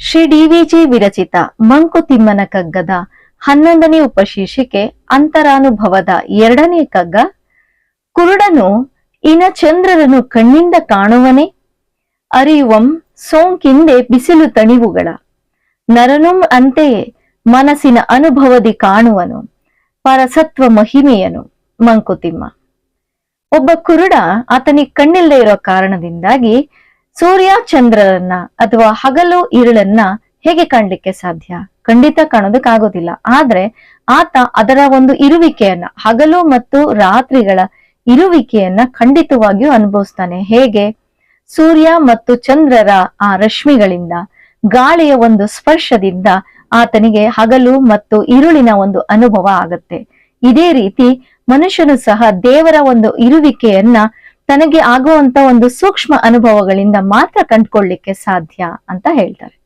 ಶ್ರೀ ಡಿವಿಜಿ ವಿರಚಿತ ಮಂಕುತಿಮ್ಮನ ಕಗ್ಗದ ಹನ್ನೊಂದನೇ ಉಪಶೀರ್ಷಿಕೆ ಅಂತರಾನುಭವದ ಎರಡನೇ ಕಗ್ಗ, ಕುರುಡನು ಇನ ಚಂದ್ರರನು ಕಣ್ಣಿಂದ ಕಾಣುವನೆ, ಅರಿಯುವಂ ಸೋಂಕಿಂದೆ ಬಿಸಿಲು ತಣಿವುಗಳ. ನರನುಂ ಅಂತೆಯೇ ಮನಸ್ಸಿನ ಅನುಭವದಿ ಕಾಣುವನು, ಪರಸತ್ವ ಮಹಿಮೆಯನು ಮಂಕುತಿಮ್ಮ. ಒಬ್ಬ ಕುರುಡ ಆತನಿಗೆ ಕಣ್ಣಿಲ್ಲದೆ ಇರೋ ಕಾರಣದಿಂದಾಗಿ ಸೂರ್ಯ ಚಂದ್ರರನ್ನ ಅಥವಾ ಹಗಲು ಇರುಳನ್ನ ಹೇಗೆ ಕಾಣ್ಲಿಕ್ಕೆ ಸಾಧ್ಯ? ಖಂಡಿತ ಕಾಣೋದಕ್ಕಾಗೋದಿಲ್ಲ. ಆದ್ರೆ ಆತ ಅದರ ಒಂದು ಇರುವಿಕೆಯನ್ನ, ಹಗಲು ಮತ್ತು ರಾತ್ರಿಗಳ ಇರುವಿಕೆಯನ್ನ ಖಂಡಿತವಾಗಿಯೂ ಅನುಭವಿಸ್ತಾನೆ. ಹೇಗೆ? ಸೂರ್ಯ ಮತ್ತು ಚಂದ್ರರ ಆ ರಶ್ಮಿಗಳಿಂದ, ಗಾಳಿಯ ಒಂದು ಸ್ಪರ್ಶದಿಂದ ಆತನಿಗೆ ಹಗಲು ಮತ್ತು ಇರುಳಿನ ಒಂದು ಅನುಭವ ಆಗತ್ತೆ. ಇದೇ ರೀತಿ ಮನುಷ್ಯನು ಸಹ ದೇವರ ಒಂದು ಇರುವಿಕೆಯನ್ನ ತನಗೆ ಆಗುವಂತ ಒಂದು ಸೂಕ್ಷ್ಮ ಅನುಭವಗಳಿಂದ ಮಾತ್ರ ಕಂಡ್ಕೊಳ್ಳಿಕ್ಕೆ ಸಾಧ್ಯ ಅಂತ ಹೇಳ್ತಾರೆ.